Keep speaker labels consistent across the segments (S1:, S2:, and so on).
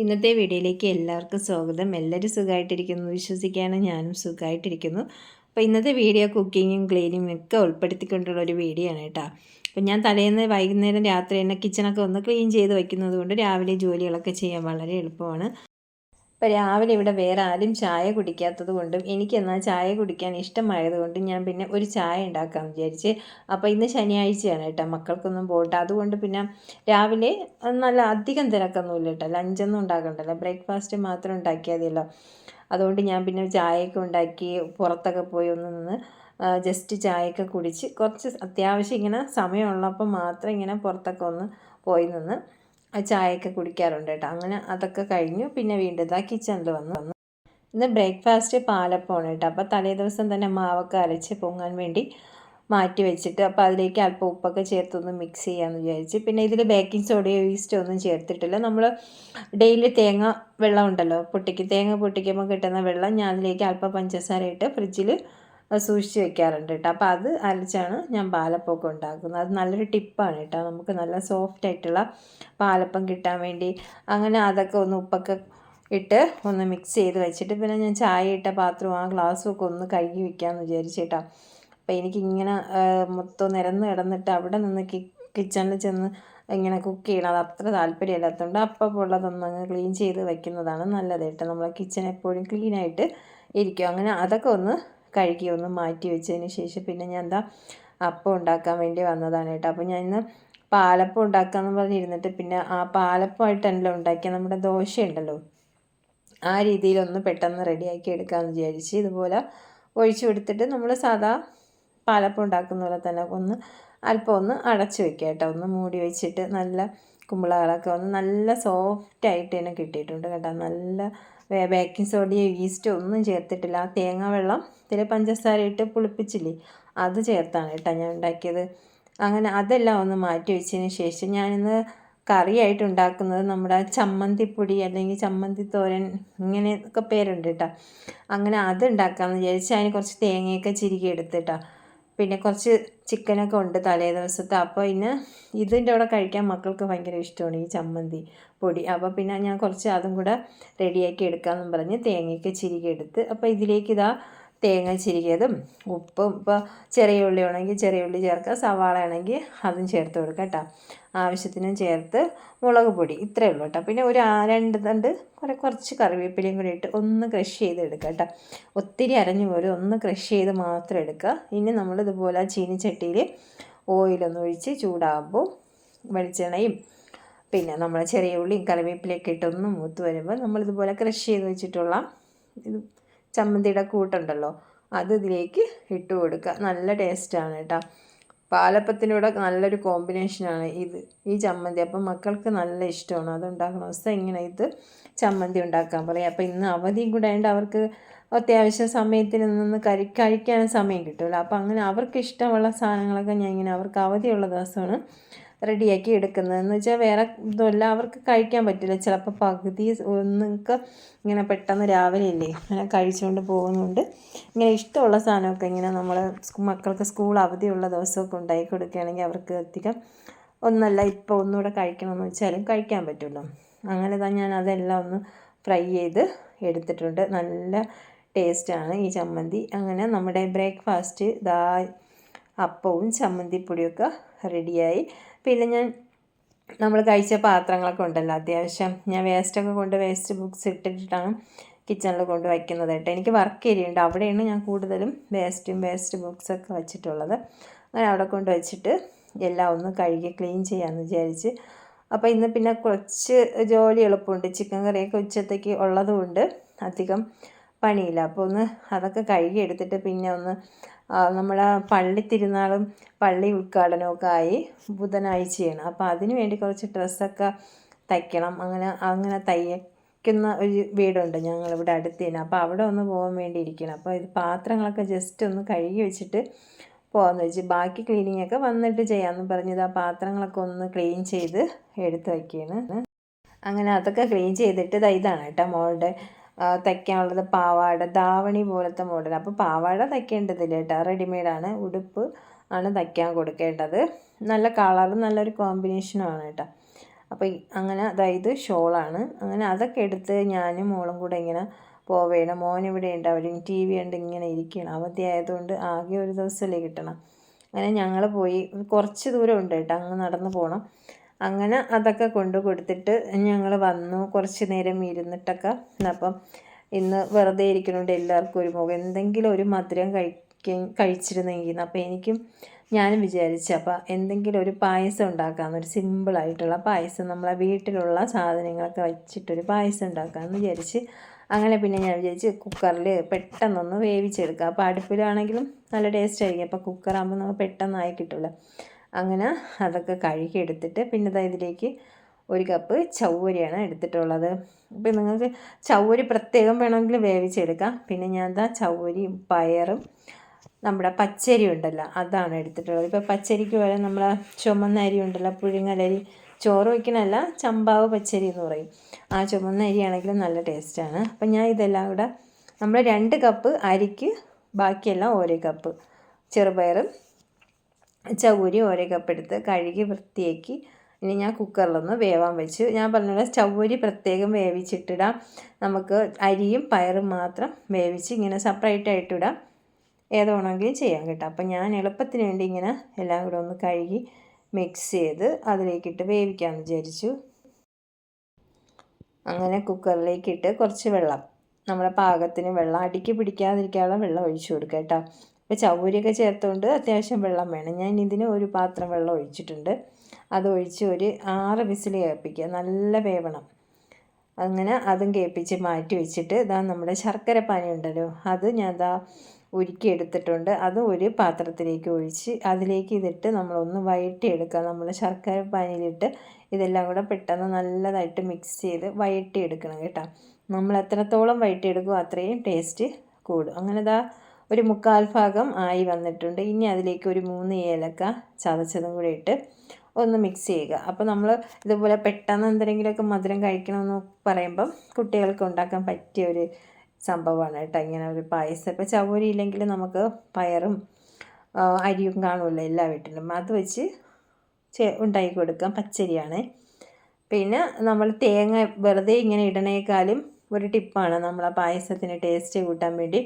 S1: ഇന്നത്തെ വീഡിയോയിലേക്ക് എല്ലാവർക്കും സ്വാഗതം. എല്ലാവരും സുഖമായിട്ടിരിക്കുന്നു വിശ്വസിക്കുകയാണ് ഞാനും സുഖമായിട്ടിരിക്കുന്നു. അപ്പോൾ ഇന്നത്തെ വീഡിയോ കുക്കിങ്ങും ക്ലീനിങ്ങും ഒക്കെ ഉൾപ്പെടുത്തിക്കൊണ്ടുള്ള ഒരു വീഡിയോ ആണ് കേട്ടോ. അപ്പോൾ ഞാൻ തലേന്ന് വൈകുന്നേരം രാത്രി തന്നെ കിച്ചണൊക്കെ ഒന്ന് ക്ലീൻ ചെയ്ത് വയ്ക്കുന്നത് കൊണ്ട് രാവിലെ ജോലികളൊക്കെ ചെയ്യാൻ വളരെ എളുപ്പമാണ്. അപ്പോൾ രാവിലെ ഇവിടെ വേറെ ആരും ചായ കുടിക്കാത്തത് കൊണ്ടും എനിക്കെന്നാൽ ചായ കുടിക്കാൻ ഇഷ്ടമായതുകൊണ്ടും ഞാൻ പിന്നെ ഒരു ചായ ഉണ്ടാക്കാൻ വിചാരിച്ച്. അപ്പോൾ ഇന്ന് ശനിയാഴ്ചയാണ് കേട്ടോ മക്കൾക്കൊന്നും പോകട്ടെ അതുകൊണ്ട് പിന്നെ രാവിലെ നല്ല അധികം തിരക്കൊന്നുമില്ല കേട്ടോ ലഞ്ചൊന്നും ഉണ്ടാക്കണ്ടല്ലോ ബ്രേക്ക്ഫാസ്റ്റ് മാത്രം ഉണ്ടാക്കിയാൽ മതിയല്ലോ അതുകൊണ്ട് ഞാൻ പിന്നെ ചായയൊക്കെ ഉണ്ടാക്കി പുറത്തൊക്കെ പോയി ഒന്ന് നിന്ന് ജസ്റ്റ് ചായയൊക്കെ കുടിച്ച് കുറച്ച് അത്യാവശ്യം ഇങ്ങനെ സമയമുള്ളപ്പോൾ മാത്രം ഇങ്ങനെ പുറത്തൊക്കെ ഒന്ന് പോയി നിന്ന് ചായയൊക്കെ കുടിക്കാറുണ്ട് കേട്ടോ. അങ്ങനെ അതൊക്കെ കഴിഞ്ഞു. പിന്നെ വീണ്ടും ഇതാ കിച്ചണിൽ വന്നു വന്നു. ഇന്ന് ബ്രേക്ക്ഫാസ്റ്റ് പാലപ്പമാണ് കേട്ടോ. അപ്പോൾ തലേ ദിവസം തന്നെ മാവൊക്കെ അരച്ച് പൊങ്ങാൻ വേണ്ടി മാറ്റി വെച്ചിട്ട് അപ്പോൾ അതിലേക്ക് അല്പം ഉപ്പൊക്കെ ചേർത്തൊന്ന് മിക്സ് ചെയ്യാമെന്ന് വിചാരിച്ച്. പിന്നെ ഇതിൽ ബേക്കിംഗ് സോഡയോ ഈസ്റ്റോ ഒന്നും ചേർത്തിട്ടില്ല. നമ്മൾ ഡെയിലി തേങ്ങ വെള്ളം ഉണ്ടല്ലോ പൊട്ടിക്ക്. തേങ്ങ പൊട്ടിക്കുമ്പോൾ കിട്ടുന്ന വെള്ളം ഞാൻ അതിലേക്ക് അല്പം പഞ്ചസാര ഇട്ട് ഫ്രിഡ്ജിൽ സൂക്ഷിച്ച് വെക്കാറുണ്ട് കേട്ടോ അപ്പോൾ അത് അരച്ചാണ് ഞാൻ പാലപ്പമൊക്കെ ഉണ്ടാക്കുന്നത്. അത് നല്ലൊരു ടിപ്പാണ് കേട്ടോ നമുക്ക് നല്ല സോഫ്റ്റ് ആയിട്ടുള്ള പാലപ്പം കിട്ടാൻ വേണ്ടി അങ്ങനെ അതൊക്കെ ഒന്ന് ഉപ്പൊക്കെ ഇട്ട് ഒന്ന് മിക്സ് ചെയ്ത് വെച്ചിട്ട് പിന്നെ ഞാൻ ചായ ഇട്ട പാത്രവും ആ ഗ്ലാസ്സും ഒക്കെ ഒന്ന് കഴുകി വെക്കാമെന്ന് വിചാരിച്ചേട്ടാ അപ്പോൾ എനിക്കിങ്ങനെ മൊത്തം നിരന്ന് കിടന്നിട്ട് അവിടെ നിന്ന് കിച്ചണിൽ ചെന്ന് ഇങ്ങനെ കുക്ക് ചെയ്യണം. അത് അത്ര താല്പര്യമില്ലാത്തതുകൊണ്ട് അപ്പം ഉള്ളതൊന്നും അങ്ങ് ക്ലീൻ ചെയ്ത് വെക്കുന്നതാണ് നല്ലത് കേട്ടോ നമ്മളെ കിച്ചൺ എപ്പോഴും ക്ലീനായിട്ട് ഇരിക്കും. അങ്ങനെ അതൊക്കെ ഒന്ന് കഴുകി ഒന്ന് മാറ്റി വെച്ചതിന് ശേഷം പിന്നെ ഞാൻ എന്താ അപ്പം ഉണ്ടാക്കാൻ വേണ്ടി വന്നതാണ് കേട്ടോ. അപ്പോൾ ഞാൻ ഇന്ന് പാലപ്പം ഉണ്ടാക്കാമെന്ന് പറഞ്ഞിരുന്നിട്ട് പിന്നെ ആ പാലപ്പമായിട്ടല്ലോ ഉണ്ടാക്കിയ നമ്മുടെ ദോശ ഉണ്ടല്ലോ ആ രീതിയിലൊന്ന് പെട്ടെന്ന് റെഡിയാക്കി എടുക്കാമെന്ന് വിചാരിച്ച് ഇതുപോലെ ഒഴിച്ചു കൊടുത്തിട്ട് നമ്മൾ സാധാ പാലപ്പം ഉണ്ടാക്കുന്ന പോലെ തന്നെ ഒന്ന് അല്പം ഒന്ന് അടച്ചു വെക്കുക കേട്ടോ. ഒന്ന് മൂടി വെച്ചിട്ട് നല്ല കുമ്പളകളൊക്കെ ഒന്ന് നല്ല സോഫ്റ്റ് ആയിട്ട് തന്നെ കിട്ടിയിട്ടുണ്ട് കേട്ടോ. നല്ല ബേക്കിംഗ് സോഡയോ ഈസ്റ്റോ ഒന്നും ചേർത്തിട്ടില്ല. ആ തേങ്ങ വെള്ളം ഇതിൽ പഞ്ചസാര ഇട്ട് പുളിപ്പിച്ചില്ലേ അത് ചേർത്താണ് കേട്ടോ ഞാൻ ഉണ്ടാക്കിയത്. അങ്ങനെ അതെല്ലാം ഒന്ന് മാറ്റി വെച്ചതിന് ശേഷം ഞാനിന്ന് കറിയായിട്ട് ഉണ്ടാക്കുന്നത് നമ്മുടെ ചമ്മന്തിപ്പൊടി അല്ലെങ്കിൽ ചമ്മന്തി തോരൻ ഇങ്ങനെയൊക്കെ പേരുണ്ട് കേട്ടോ. അങ്ങനെ അത് ഉണ്ടാക്കാമെന്ന് വിചാരിച്ച് അതിന് കുറച്ച് തേങ്ങയൊക്കെ ചിരുകി എടുത്തിട്ടാ പിന്നെ കുറച്ച് ചിക്കനൊക്കെ ഉണ്ട് തലേ ദിവസത്തെ. അപ്പോൾ ഇന്ന് ഇതിന്റെ കൂടെ കഴിക്കാൻ മക്കൾക്ക് ഭയങ്കര ഇഷ്ടമാണ് ഈ ചമ്മന്തി പൊടി. അപ്പോൾ പിന്നെ ഞാൻ കുറച്ച് അതും കൂടെ റെഡിയാക്കി എടുക്കാമെന്നും പറഞ്ഞ് തേങ്ങയൊക്കെ ചിരികി എടുത്ത് അപ്പോൾ ഇതിലേക്ക് ഇതാ തേങ്ങ ചിരികിയതും ഉപ്പും ഇപ്പോൾ ചെറിയ ഉള്ളി ആണെങ്കിൽ ചെറിയ ഉള്ളി ചേർക്കുക സവാള ആണെങ്കിൽ അതും ചേർത്ത് കൊടുക്കുക കേട്ടോ. ആവശ്യത്തിനും ചേർത്ത് മുളക് പൊടി ഇത്രയേ ഉള്ളൂ കേട്ടോ. പിന്നെ ഒരു രണ്ട് തണ്ട് കുറേ കുറച്ച് കറിവേപ്പിലയും കൂടി ഇട്ട് ഒന്ന് ക്രഷ് ചെയ്ത് എടുക്കുക കേട്ടോ. ഒത്തിരി അരഞ്ഞു പോലും ഒന്ന് ക്രഷ് ചെയ്ത് മാത്രം എടുക്കുക. ഇനി നമ്മൾ ഇതുപോലെ ചീനിച്ചട്ടിയിൽ ഓയിലൊന്ന് ഒഴിച്ച് ചൂടാകുമ്പോൾ വെളിച്ചെണ്ണയും പിന്നെ നമ്മൾ ചെറിയ ഉള്ളിയും കറിവേപ്പിലയൊക്കെ ഇട്ടൊന്ന് മൂത്ത് വരുമ്പോൾ നമ്മളിതുപോലെ ക്രഷ് ചെയ്ത് വെച്ചിട്ടുള്ള ഇത് ചമ്മന്തിയുടെ കൂട്ടുണ്ടല്ലോ അത് ഇതിലേക്ക് ഇട്ട് കൊടുക്കുക. നല്ല ടേസ്റ്റാണ് കേട്ടോ. പാലപ്പത്തിനൂടെ നല്ലൊരു കോമ്പിനേഷനാണ് ഇത് ഈ ചമ്മന്തി. അപ്പം മക്കൾക്ക് നല്ല ഇഷ്ടമാണ് അത് ഉണ്ടാക്കുന്ന അവസ്ഥ ഇങ്ങനെ ഇത് ചമ്മന്തി ഉണ്ടാക്കാൻ പറയും. അപ്പോൾ ഇന്ന് അവധിയും കൂടെ ആയതുകൊണ്ട് അവർക്ക് അത്യാവശ്യം സമയത്തിന് നിന്ന് കരി കഴിക്കാനും സമയം കിട്ടുമല്ലോ അപ്പോൾ അങ്ങനെ അവർക്ക് ഇഷ്ടമുള്ള സാധനങ്ങളൊക്കെ ഞാൻ ഇങ്ങനെ അവർക്ക് അവധിയുള്ള ദിവസമാണ് റെഡിയാക്കി എടുക്കുന്നത്. എന്ന് വെച്ചാൽ വേറെ ഇതുമല്ല അവർക്ക് കഴിക്കാൻ പറ്റില്ല. ചിലപ്പോൾ പകുതി ഒന്നൊക്കെ ഇങ്ങനെ പെട്ടെന്ന് രാവിലെ ഇല്ലേ അങ്ങനെ കഴിച്ചുകൊണ്ട് പോകുന്നുണ്ട്. ഇങ്ങനെ ഇഷ്ടമുള്ള സാധനമൊക്കെ ഇങ്ങനെ നമ്മൾ മക്കൾക്ക് സ്കൂൾ അവധിയുള്ള ദിവസമൊക്കെ ഉണ്ടാക്കി കൊടുക്കുകയാണെങ്കിൽ അവർക്ക് അധികം ഒന്നല്ല ഇപ്പോൾ ഒന്നുകൂടെ കഴിക്കണമെന്ന് വെച്ചാലും കഴിക്കാൻ പറ്റുമല്ലോ. അങ്ങനെ തന്നെ ഞാൻ അതെല്ലാം ഒന്ന് ഫ്രൈ ചെയ്ത് എടുത്തിട്ടുണ്ട്. നല്ല ടേസ്റ്റാണ് ഈ ചമ്മന്തി. അങ്ങനെ നമ്മുടെ ബ്രേക്ക്ഫാസ്റ്റ് ദാ അപ്പവും ചമ്മന്തിപ്പൊടിയൊക്കെ റെഡിയായി. പിന്നെ ഞാൻ നമ്മൾ കഴിച്ച പാത്രങ്ങളൊക്കെ ഉണ്ടല്ലോ അത്യാവശ്യം ഞാൻ വേസ്റ്റൊക്കെ കൊണ്ട് വേസ്റ്റ് ബുക്സ് ഇട്ടിട്ടാണ് കിച്ചണിൽ കൊണ്ട് വയ്ക്കുന്നത് കേട്ടോ. എനിക്ക് വർക്ക് ഏരിയ ഉണ്ട്. അവിടെയാണ് ഞാൻ കൂടുതലും വേസ്റ്റും വേസ്റ്റ് ബുക്സൊക്കെ വെച്ചിട്ടുള്ളത്. അങ്ങനെ അവിടെ കൊണ്ട് വെച്ചിട്ട് എല്ലാം ഒന്ന് കഴുകി ക്ലീൻ ചെയ്യാമെന്ന് വിചാരിച്ച്. അപ്പോൾ ഇന്ന് പിന്നെ കുറച്ച് ജോലി എളുപ്പമുണ്ട്. ചിക്കൻ കറിയൊക്കെ ഉച്ചത്തേക്ക് ഉള്ളതുകൊണ്ട് അധികം പണിയില്ല. അപ്പോൾ ഒന്ന് അതൊക്കെ കഴുകി എടുത്തിട്ട് പിന്നെ ഒന്ന് നമ്മുടെ പള്ളി തിരുനാളും പള്ളി ഉദ്ഘാടനമൊക്കെ ആയി ബുധനാഴ്ചയാണ്. അപ്പോൾ അതിന് വേണ്ടി കുറച്ച് ഡ്രസ്സൊക്കെ തയ്ക്കണം. അങ്ങനെ അങ്ങനെ തയ്ക്കുന്ന ഒരു വീടുണ്ട് ഞങ്ങളിവിടെ അടുത്ത് തന്നെ അപ്പോൾ അവിടെ ഒന്ന് പോകാൻ വേണ്ടി ഇരിക്കണം. അപ്പോൾ ഇത് പാത്രങ്ങളൊക്കെ ജസ്റ്റ് ഒന്ന് കഴുകി വെച്ചിട്ട് പോകാമെന്ന് വെച്ച്. ബാക്കി ക്ലീനിങ് ഒക്കെ വന്നിട്ട് ചെയ്യാമെന്ന് പറഞ്ഞത് ആ പാത്രങ്ങളൊക്കെ ഒന്ന് ക്ലീൻ ചെയ്ത് എടുത്ത് വയ്ക്കുകയാണ് അങ്ങനെ അതൊക്കെ ക്ലീൻ ചെയ്തിട്ട് ഇതാണ് കേട്ടോ മോളുടെ തയ്ക്കാനുള്ളത് പാവാട ദാവണി പോലത്തെ മോഡൽ. അപ്പോൾ പാവാട തയ്ക്കേണ്ടതില്ല കേട്ടോ. റെഡിമെയ്ഡാണ്. ഉടുപ്പ് ആണ് തയ്ക്കാൻ കൊടുക്കേണ്ടത്. നല്ല കളറും നല്ലൊരു കോമ്പിനേഷനുമാണ് കേട്ടോ. അപ്പോൾ അങ്ങനെ അതായത് ഷോളാണ്. അങ്ങനെ അതൊക്കെ എടുത്ത് ഞാനും മോളും കൂടെ ഇങ്ങനെ പോവേണം. മോൻ ഇവിടെ ഉണ്ട്. അവരും ടി വി ഉണ്ട് ഇങ്ങനെ ഇരിക്കണം അവധി ആയതുകൊണ്ട് ആകെ ഒരു ദിവസമല്ലേ കിട്ടണം. അങ്ങനെ ഞങ്ങൾ പോയി. കുറച്ച് ദൂരം ഉണ്ട് കേട്ടോ. അങ്ങ് നടന്ന് പോകണം അങ്ങനെ അതൊക്കെ കൊണ്ടു കൊടുത്തിട്ട് ഞങ്ങൾ വന്നു. കുറച്ച് നേരം ഇരുന്നിട്ടൊക്കെ അപ്പം ഇന്ന് വെറുതെ ഇരിക്കുന്നുണ്ട് എല്ലാവർക്കും ഒരു മുഖം. എന്തെങ്കിലും ഒരു മധുരം കഴിക്കാൻ കഴിച്ചിരുന്നെങ്കിൽ അപ്പോൾ എനിക്കും ഞാനും വിചാരിച്ചു അപ്പോൾ എന്തെങ്കിലും ഒരു പായസം ഉണ്ടാക്കാമെന്ന് ഒരു സിമ്പിളായിട്ടുള്ള പായസം. നമ്മളെ വീട്ടിലുള്ള സാധനങ്ങളൊക്കെ വെച്ചിട്ടൊരു പായസം ഉണ്ടാക്കാമെന്ന് വിചാരിച്ച്. അങ്ങനെ പിന്നെ ഞാൻ വിചാരിച്ച് കുക്കറിൽ പെട്ടെന്നൊന്ന് വേവിച്ചെടുക്കുക അപ്പോൾ അടുപ്പിലാണെങ്കിലും നല്ല ടേസ്റ്റ് ആയിരിക്കും. അപ്പോൾ കുക്കറാകുമ്പോൾ നമുക്ക് പെട്ടെന്നായി കിട്ടില്ല അങ്ങനെ അതൊക്കെ കഴുകി എടുത്തിട്ട് പിന്നെ ഇതാ ഇതിലേക്ക് ഒരു കപ്പ് ചവ്വരിയാണ് എടുത്തിട്ടുള്ളത്. ഇപ്പം നിങ്ങൾക്ക് ചവ്വരി പ്രത്യേകം വേണമെങ്കിൽ വേവിച്ചെടുക്കാം. പിന്നെ ഞാൻ എന്താ ചവ്വരിയും പയറും നമ്മുടെ പച്ചരി ഉണ്ടല്ലോ അതാണ് എടുത്തിട്ടുള്ളത്. ഇപ്പോൾ പച്ചരിക്ക് പോലെ നമ്മളെ ചുമന്ന അരി ഉണ്ടല്ലോ പുഴുങ്ങലരി ചോറ് വയ്ക്കണമല്ല ചമ്പാവ് പച്ചരി എന്ന് പറയും. ആ ചുമന്ന അരിയാണെങ്കിലും നല്ല ടേസ്റ്റാണ്. അപ്പം ഞാൻ ഇതെല്ലാം കൂടെ നമ്മൾ രണ്ട് കപ്പ് അരിക്ക് ബാക്കിയെല്ലാം ഓരോ കപ്പ് ചെറുപയറും ചവ്വരി ഓരോ കപ്പ് എടുത്ത് കഴുകി വൃത്തിയാക്കി. ഇനി ഞാൻ കുക്കറിലൊന്ന് വേവാൻ വെച്ചു. ഞാൻ പറഞ്ഞ ചവ്വരി പ്രത്യേകം വേവിച്ചിട്ടിടാം. നമുക്ക് അരിയും പയറും മാത്രം വേവിച്ച് ഇങ്ങനെ സെപ്പറേറ്റ് ആയിട്ടിടാം ഏതോണമെങ്കിലും ചെയ്യാം കേട്ടോ. അപ്പം ഞാൻ എളുപ്പത്തിന് വേണ്ടി ഇങ്ങനെ എല്ലാം കൂടെ ഒന്ന് കഴുകി മിക്സ് ചെയ്ത് അതിലേക്കിട്ട് വേവിക്കാമെന്ന് വിചാരിച്ചു. അങ്ങനെ കുക്കറിലേക്കിട്ട് കുറച്ച് വെള്ളം. നമ്മുടെ പാകത്തിന് വെള്ളം അടിക്ക് പിടിക്കാതിരിക്കാനുള്ള വെള്ളം ഒഴിച്ചു കൊടുക്കുക കേട്ടോ. ഇപ്പോൾ ചവ്വരിയൊക്കെ ചേർത്തുകൊണ്ട് അത്യാവശ്യം വെള്ളം വേണം. ഞാൻ ഇതിന് ഒരു പാത്രം വെള്ളം ഒഴിച്ചിട്ടുണ്ട്. അത് ഒഴിച്ച് ഒരു ആറ് വിസിൽ കേൾപ്പിക്കുക. നല്ല വേവണം. അങ്ങനെ അതും കേൾപ്പിച്ച് മാറ്റി വെച്ചിട്ട് ഇതാ നമ്മുടെ ശർക്കര പാനി ഉണ്ടല്ലോ അത് ഞാൻ ഇതാ ഉരുക്കി എടുത്തിട്ടുണ്ട്. അത് ഒരു പാത്രത്തിലേക്ക് ഒഴിച്ച് അതിലേക്ക് ഇതിട്ട് നമ്മളൊന്ന് വഴറ്റിയെടുക്കുക. നമ്മൾ ശർക്കര പാനിയിലിട്ട് ഇതെല്ലാം കൂടെ പെട്ടെന്ന് നല്ലതായിട്ട് മിക്സ് ചെയ്ത് വഴറ്റിയെടുക്കണം കേട്ടോ. നമ്മൾ എത്രത്തോളം വഴറ്റിയെടുക്കും അത്രയും ടേസ്റ്റ് കൂടും. അങ്ങനെ ഇതാ ഒരു മുക്കാൽ ഭാഗം ആയി വന്നിട്ടുണ്ട്. ഇനി അതിലേക്ക് ഒരു മൂന്ന് ഏലക്ക ചതച്ചതും കൂടി ഇട്ട് ഒന്ന് മിക്സ് ചെയ്യുക. അപ്പോൾ നമ്മൾ ഇതുപോലെ പെട്ടെന്ന് എന്തെങ്കിലുമൊക്കെ മധുരം കഴിക്കണമെന്ന് പറയുമ്പം കുട്ടികൾക്ക് ഉണ്ടാക്കാൻ പറ്റിയ ഒരു സംഭവമാണ് കേട്ടോ. ഇങ്ങനെ ഒരു പായസം. ഇപ്പോൾ ചവരി ഇല്ലെങ്കിൽ നമുക്ക് പയറും അരിയും കാണുമല്ലോ എല്ലാ വീട്ടിലും. അത് വെച്ച് ഉണ്ടാക്കി കൊടുക്കാം. പച്ചരിയാണ്. പിന്നെ നമ്മൾ തേങ്ങ വെറുതെ ഇങ്ങനെ ഇടണേക്കാളും ഒരു ടിപ്പാണ്. നമ്മൾ ആ പായസത്തിന് ടേസ്റ്റ് കൂട്ടാൻ വേണ്ടി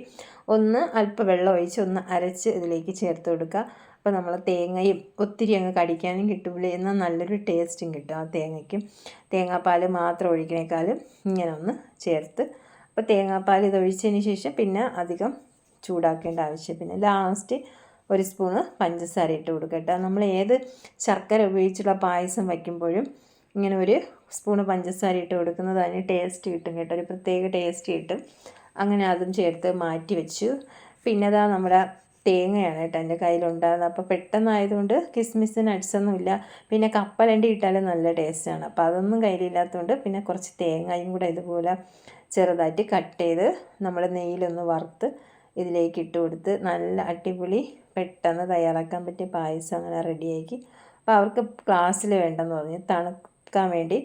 S1: ഒന്ന് അല്പം വെള്ളം ഒഴിച്ച് ഒന്ന് അരച്ച് ഇതിലേക്ക് ചേർത്ത് കൊടുക്കുക. അപ്പോൾ നമ്മൾ തേങ്ങയും ഒത്തിരി അങ്ങ് കടിക്കാനും കിട്ടുമ്പോൾ എന്നാൽ നല്ലൊരു ടേസ്റ്റും കിട്ടും ആ തേങ്ങയ്ക്കും. തേങ്ങാപ്പാൽ മാത്രം ഒഴിക്കണേക്കാളും ഇങ്ങനെ ഒന്ന് ചേർത്ത്. അപ്പോൾ തേങ്ങാപ്പാൽ ഇത് ഒഴിച്ചതിന് ശേഷം പിന്നെ അധികം ചൂടാക്കേണ്ട ആവശ്യം പിന്നെ ലാസ്റ്റ് ഒരു സ്പൂണ് പഞ്ചസാര ഇട്ട് കൊടുക്കട്ടെ നമ്മൾ ഏത് ശർക്കര ഉപയോഗിച്ചുള്ള പായസം വയ്ക്കുമ്പോഴും ഇങ്ങനെ ഒരു സ്പൂണ് പഞ്ചസാര ഇട്ട് കൊടുക്കുന്നത് അതിന് ടേസ്റ്റ് കിട്ടും കേട്ടോ. ഒരു പ്രത്യേക ടേസ്റ്റ് കിട്ടും. അങ്ങനെ അതും ചേർത്ത് മാറ്റി വെച്ചു. പിന്നെ അതാ നമ്മുടെ തേങ്ങയാണ് കേട്ടോ എന്റെ കയ്യിലുണ്ടായിരുന്നത്. അപ്പോൾ പെട്ടെന്നായതുകൊണ്ട് കിസ്മിസ് നട്ട്സൊന്നുമില്ല പിന്നെ കപ്പലണ്ടി ഇട്ടാലും നല്ല ടേസ്റ്റാണ് അപ്പോൾ അതൊന്നും കയ്യിലില്ലാത്തതുകൊണ്ട് പിന്നെ കുറച്ച് തേങ്ങയും കൂടെ ഇതുപോലെ ചെറുതായിട്ട് കട്ട് ചെയ്ത് നമ്മൾ നെയ്യിലൊന്ന് വറുത്ത് ഇതിലേക്ക് ഇട്ട് കൊടുത്ത് നല്ല അടിപൊളി പെട്ടെന്ന് തയ്യാറാക്കാൻ പറ്റിയ പായസം അങ്ങനെ റെഡിയാക്കി അപ്പോൾ അവർക്ക് ക്ലാസ്സിൽ വേണ്ടെന്ന് പറഞ്ഞു. തണുക്കാൻ വേണ്ടി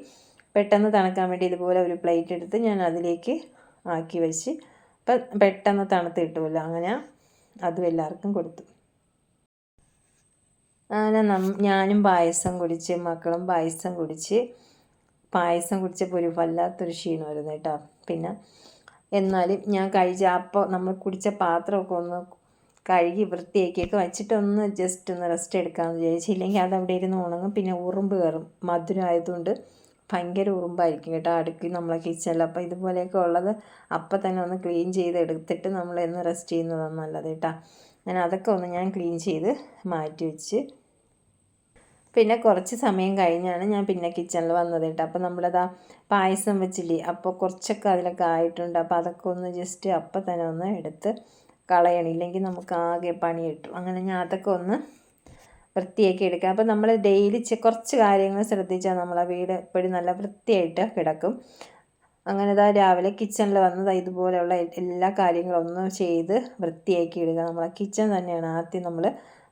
S1: പെട്ടെന്ന് തണുക്കാൻ വേണ്ടി ഇതുപോലെ ഒരു പ്ലേറ്റ് എടുത്ത് ഞാൻ അതിലേക്ക് ആക്കി വെച്ച് അപ്പം പെട്ടെന്ന് തണുത്ത് കിട്ടുമല്ലോ. അങ്ങനെ അതും എല്ലാവർക്കും കൊടുത്തു. അങ്ങനെ ഞാനും പായസം കുടിച്ച് മക്കളും പായസം കുടിച്ച് പായസം കുടിച്ചപ്പോൾ ഒരു വല്ലാത്തൊരു ക്ഷീണമായിരുന്നു കേട്ടോ. പിന്നെ എന്നാലും ഞാൻ കഴിച്ച അപ്പോൾ നമ്മൾ കുടിച്ച പാത്രമൊക്കെ ഒന്ന് കഴുകി വൃത്തിയാക്കിയൊക്കെ വെച്ചിട്ടൊന്ന് ജസ്റ്റ് ഒന്ന് റെസ്റ്റ് എടുക്കാമെന്ന് വിചാരിച്ചില്ലെങ്കിൽ അത് അവിടെ ഇരുന്ന് ഉണങ്ങും. പിന്നെ ഉറുമ്പ് കയറും. മധുരം ആയതുകൊണ്ട് ഭയങ്കര ഉറുമ്പായിരിക്കും കേട്ടോ അടുക്കി നമ്മളെ കിച്ചണിൽ അപ്പോൾ ഇതുപോലെയൊക്കെ ഉള്ളത് അപ്പം തന്നെ ഒന്ന് ക്ലീൻ ചെയ്ത് എടുത്തിട്ട് നമ്മൾ എന്ന് റെസ്റ്റ് ചെയ്യുന്നതാണ് നല്ലത് കേട്ടോ. അങ്ങനെ അതൊക്കെ ഒന്ന് ഞാൻ ക്ലീൻ ചെയ്ത് മാറ്റി വെച്ച്. പിന്നെ കുറച്ച് സമയം കഴിഞ്ഞാണ് ഞാൻ പിന്നെ കിച്ചണിൽ വന്നത് കേട്ടോ. അപ്പോൾ നമ്മളതാ പായസം വെച്ചില്ലേ? അപ്പോൾ കുറച്ചൊക്കെ അതിലൊക്കെ ആയിട്ടുണ്ട്. അപ്പോൾ അതൊക്കെ ഒന്ന് ജസ്റ്റ് അപ്പം തന്നെ ഒന്ന് എടുത്ത് കളയണം ഇല്ലെങ്കിൽ നമുക്ക് ആകെ പണി കിട്ടും. അങ്ങനെ ഞാൻ അതൊക്കെ ഒന്ന് വൃത്തിയാക്കി എടുക്കുക അപ്പോൾ നമ്മൾ ഡെയിലി കുറച്ച് കാര്യങ്ങൾ ശ്രദ്ധിച്ചാൽ നമ്മളെ വീട് എപ്പോഴും നല്ല വൃത്തിയായിട്ട് കിടക്കും. അങ്ങനെ ഇതാ രാവിലെ കിച്ചണിൽ വന്നത് ഇതുപോലെയുള്ള എല്ലാ കാര്യങ്ങളും ഒന്ന് ചെയ്ത് വൃത്തിയാക്കി ഇടുക നമ്മളെ കിച്ചൺ തന്നെയാണ് ആദ്യം നമ്മൾ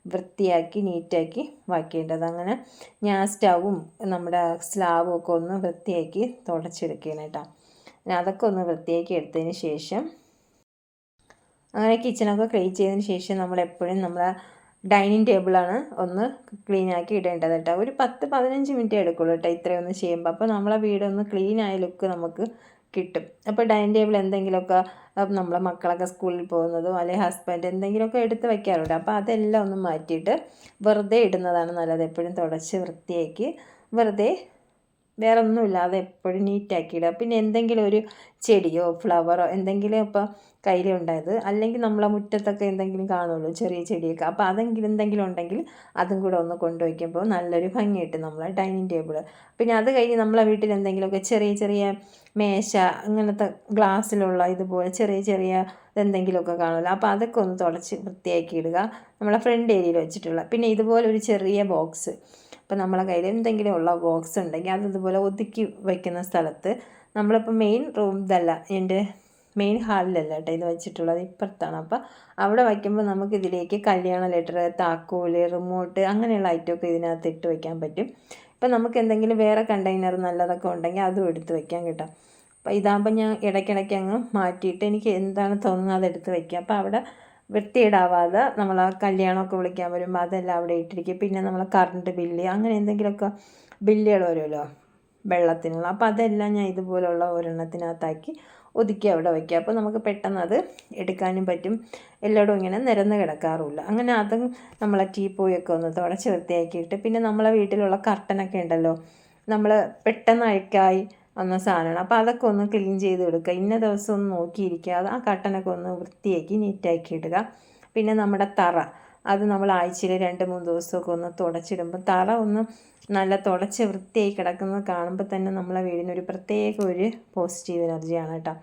S1: വൃത്തിയാക്കി നീറ്റാക്കി വയ്ക്കേണ്ടത് അങ്ങനെ ഞാൻ സ്റ്റവും നമ്മുടെ സ്ലാവും ഒക്കെ ഒന്ന് വൃത്തിയാക്കി തുടച്ചെടുക്കണം കേട്ടോ. അതൊക്കെ ഒന്ന് വൃത്തിയാക്കി എടുത്തതിന് ശേഷം അങ്ങനെ കിച്ചണൊക്കെ ക്ലീൻ ചെയ്തതിന് ശേഷം നമ്മൾ എപ്പോഴും നമ്മളെ ഡൈനിങ് ടേബിളാണ് ഒന്ന് ക്ലീൻ ആക്കി ഇടേണ്ടത് കേട്ടോ ഒരു പത്ത് പതിനഞ്ച് മിനിറ്റ് എടുക്കുള്ളൂ കേട്ടോ ഇത്രയൊന്നും ചെയ്യുമ്പോൾ അപ്പോൾ നമ്മളെ വീടൊന്ന് ക്ലീൻ ആയ ലുക്ക് നമുക്ക് കിട്ടും. അപ്പോൾ ഡൈനിങ് ടേബിൾ എന്തെങ്കിലുമൊക്കെ നമ്മളെ മക്കളൊക്കെ സ്കൂളിൽ പോകുന്നതോ അല്ലെങ്കിൽ ഹസ്ബൻഡ് എന്തെങ്കിലുമൊക്കെ എടുത്ത് വയ്ക്കാറുണ്ട് അപ്പോൾ അതെല്ലാം ഒന്ന് മാറ്റിയിട്ട് വെറുതെ ഇടുന്നതാണ് നല്ലത്. എപ്പോഴും തുടച്ച് വൃത്തിയാക്കി വെറുതെ വേറെ ഒന്നുമില്ലാതെ എപ്പോഴും നീറ്റാക്കി ഇടുക. പിന്നെ എന്തെങ്കിലും ഒരു ചെടിയോ ഫ്ലവറോ എന്തെങ്കിലും ഇപ്പോൾ കയ്യിലുണ്ടായത് അല്ലെങ്കിൽ നമ്മളെ മുറ്റത്തൊക്കെ എന്തെങ്കിലും കാണുമല്ലോ ചെറിയ ചെടിയൊക്കെ. അപ്പോൾ അതെങ്കിലും എന്തെങ്കിലും ഉണ്ടെങ്കിൽ അതും കൂടെ ഒന്ന് കൊണ്ടുവയ്ക്കുമ്പോൾ നല്ലൊരു ഭംഗി കിട്ടും നമ്മളെ ഡൈനിങ് ടേബിൾ പിന്നെ അത് കഴിഞ്ഞ് നമ്മളെ വീട്ടിൽ എന്തെങ്കിലുമൊക്കെ ചെറിയ ചെറിയ മേശ അങ്ങനത്തെ ഗ്ലാസ്സിലുള്ള ഇതുപോലെ ചെറിയ ചെറിയ എന്തെങ്കിലുമൊക്കെ കാണുമല്ലോ. അപ്പോൾ അതൊക്കെ ഒന്ന് തുടച്ച് വൃത്തിയാക്കി ഇടുക. നമ്മളെ ഫ്രണ്ട് ഏരിയയിൽ വെച്ചിട്ടുള്ള. പിന്നെ ഇതുപോലെ ഒരു ചെറിയ ബോക്സ്. ഇപ്പോൾ നമ്മളെ കയ്യിൽ എന്തെങ്കിലും ഉള്ള ബോക്സ് ഉണ്ടെങ്കിൽ അത് ഇതുപോലെ ഒതുക്കി വയ്ക്കുന്ന സ്ഥലത്ത് നമ്മളിപ്പോൾ മെയിൻ റൂം ഇതല്ല എന്റെ മെയിൻ ഹാളിലല്ല കേട്ടോ ഇത് വെച്ചിട്ടുള്ളത് ഇപ്പുറത്താണ്. അപ്പോൾ അവിടെ വയ്ക്കുമ്പോൾ നമുക്ക് ഇതിലേക്ക് കല്യാണ ലെറ്റർ താക്കോൽ റിമോട്ട് അങ്ങനെയുള്ള ഐറ്റമൊക്കെ ഇതിനകത്ത് ഇട്ട് വയ്ക്കാൻ പറ്റും. ഇപ്പം നമുക്ക് എന്തെങ്കിലും വേറെ കണ്ടെയ്നർ നല്ലതൊക്കെ ഉണ്ടെങ്കിൽ അതും എടുത്ത് വയ്ക്കാൻ കിട്ടും. അപ്പോൾ ഇതാകുമ്പോൾ ഞാൻ ഇടയ്ക്കിടയ്ക്ക് അങ്ങ് മാറ്റിയിട്ട് എനിക്ക് എന്താണ് തോന്നുന്നത് അതെടുത്ത് വയ്ക്കുക അപ്പോൾ അവിടെ വൃത്തിയിടാവാതെ നമ്മൾ ആ കല്യാണമൊക്കെ വിളിക്കാൻ വരുമ്പോൾ അതെല്ലാം അവിടെ ഇട്ടിരിക്കും. പിന്നെ നമ്മൾ കറണ്ട് ബില്ല് അങ്ങനെ എന്തെങ്കിലുമൊക്കെ ബില്ലുകൾ വരുമല്ലോ വെള്ളത്തിനുള്ള. അപ്പോൾ അതെല്ലാം ഞാൻ ഇതുപോലുള്ള ഒരെണ്ണത്തിനകത്താക്കി ഒതുക്കി അവിടെ വയ്ക്കുക അപ്പോൾ നമുക്ക് പെട്ടെന്ന് അത് എടുക്കാനും പറ്റും. എല്ലായിടും ഇങ്ങനെ നിരന്ന് കിടക്കാറുമില്ല. അങ്ങനെ അതും നമ്മളെ ടീ പോയൊക്കെ ഒന്ന് തുടച്ച് വൃത്തിയാക്കിയിട്ട് പിന്നെ നമ്മളെ വീട്ടിലുള്ള കർട്ടനൊക്കെ ഉണ്ടല്ലോ നമ്മൾ പെട്ടെന്ന് അഴുക്കായി വന്ന സാധനമാണ്. അപ്പോൾ അതൊക്കെ ഒന്ന് ക്ലീൻ ചെയ്ത് എടുക്കുക. ഇന്ന ദിവസം ഒന്ന് നോക്കിയിരിക്കുക. ആ കട്ടനൊക്കെ ഒന്ന് വൃത്തിയാക്കി നീറ്റാക്കി ഇടുക. പിന്നെ നമ്മുടെ തറ. അത് നമ്മൾ ആഴ്ചയിൽ രണ്ട് മൂന്ന് ദിവസമൊക്കെ ഒന്ന് തുടച്ചിടുമ്പോൾ തറ ഒന്ന് നല്ല തുടച്ച് വൃത്തിയായി കിടക്കുന്നത് കാണുമ്പോൾ തന്നെ നമ്മളെ വീടിനൊരു പ്രത്യേക ഒരു പോസിറ്റീവ് എനർജിയാണ് കേട്ടോ.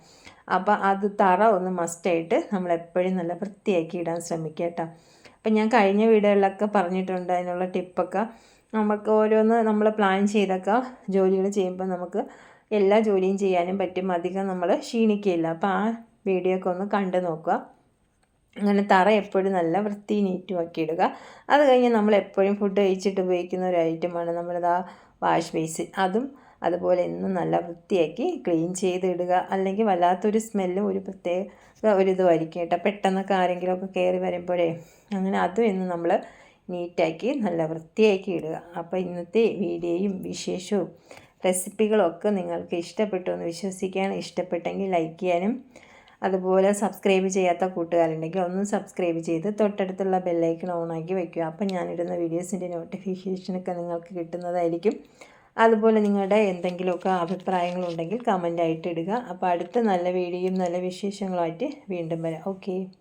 S1: അപ്പോൾ അത് തറ ഒന്ന് മസ്റ്റായിട്ട് നമ്മളെപ്പോഴും നല്ല വൃത്തിയാക്കി ഇടാൻ ശ്രമിക്കുക കേട്ടോ. അപ്പം ഞാൻ കഴിഞ്ഞ വീടുകളിലൊക്കെ പറഞ്ഞിട്ടുണ്ട് അതിനുള്ള ടിപ്പൊക്കെ നമുക്ക് ഓരോന്ന് നമ്മൾ പ്ലാൻ ചെയ്തൊക്കെ ജോലികൾ ചെയ്യുമ്പോൾ നമുക്ക് എല്ലാ ജോലിയും ചെയ്യാനും പറ്റും. അധികം നമ്മൾ ക്ഷീണിക്കുകയില്ല. അപ്പോൾ ആ വീഡിയോ ഒക്കെ ഒന്ന് കണ്ടു നോക്കുക. അങ്ങനെ തറ എപ്പോഴും നല്ല വൃത്തി നീറ്റും ആക്കി ഇടുക. അത് കഴിഞ്ഞ് നമ്മൾ എപ്പോഴും ഫുഡ് കഴിച്ചിട്ട് ഉപയോഗിക്കുന്ന ഒരു ഐറ്റമാണ് നമ്മളിതാ വാഷ് ബേസിൻ അതും അതുപോലെ എന്നും നല്ല വൃത്തിയാക്കി ക്ലീൻ ചെയ്തിടുക അല്ലെങ്കിൽ വല്ലാത്തൊരു സ്മെല്ലും ഒരു പ്രത്യേക ഒരു ഇതുമായിരിക്കും കേട്ടോ. പെട്ടെന്നൊക്കെ ആരെങ്കിലുമൊക്കെ കയറി വരുമ്പോഴേ അങ്ങനെ അതും എന്ന് നമ്മൾ നീറ്റാക്കി നല്ല വൃത്തിയാക്കി ഇടുക. അപ്പോൾ ഇന്നത്തെ വീഡിയോയും വിശേഷവും റെസിപ്പികളൊക്കെ നിങ്ങൾക്ക് ഇഷ്ടപ്പെട്ടു എന്ന് വിശ്വസിക്കുകയാണ് ഇഷ്ടപ്പെട്ടെങ്കിൽ ലൈക്ക് ചെയ്യാനും അതുപോലെ സബ്സ്ക്രൈബ് ചെയ്യാത്ത കൂട്ടുകാരുണ്ടെങ്കിൽ ഒന്ന് സബ്സ്ക്രൈബ് ചെയ്ത് തൊട്ടടുത്തുള്ള ബെല്ലൈക്കൺ ഓണാക്കി വയ്ക്കുക. അപ്പം ഞാനിടുന്ന വീഡിയോസിന്റെ നോട്ടിഫിക്കേഷനൊക്കെ നിങ്ങൾക്ക് കിട്ടുന്നതായിരിക്കും. അതുപോലെ നിങ്ങളുടെ എന്തെങ്കിലുമൊക്കെ അഭിപ്രായങ്ങളുണ്ടെങ്കിൽ കമന്റായിട്ട് ഇടുക. അപ്പോൾ അടുത്ത നല്ല വീഡിയോയും നല്ല വിശേഷങ്ങളുമായിട്ട് വീണ്ടും വരാം. ഓക്കെ.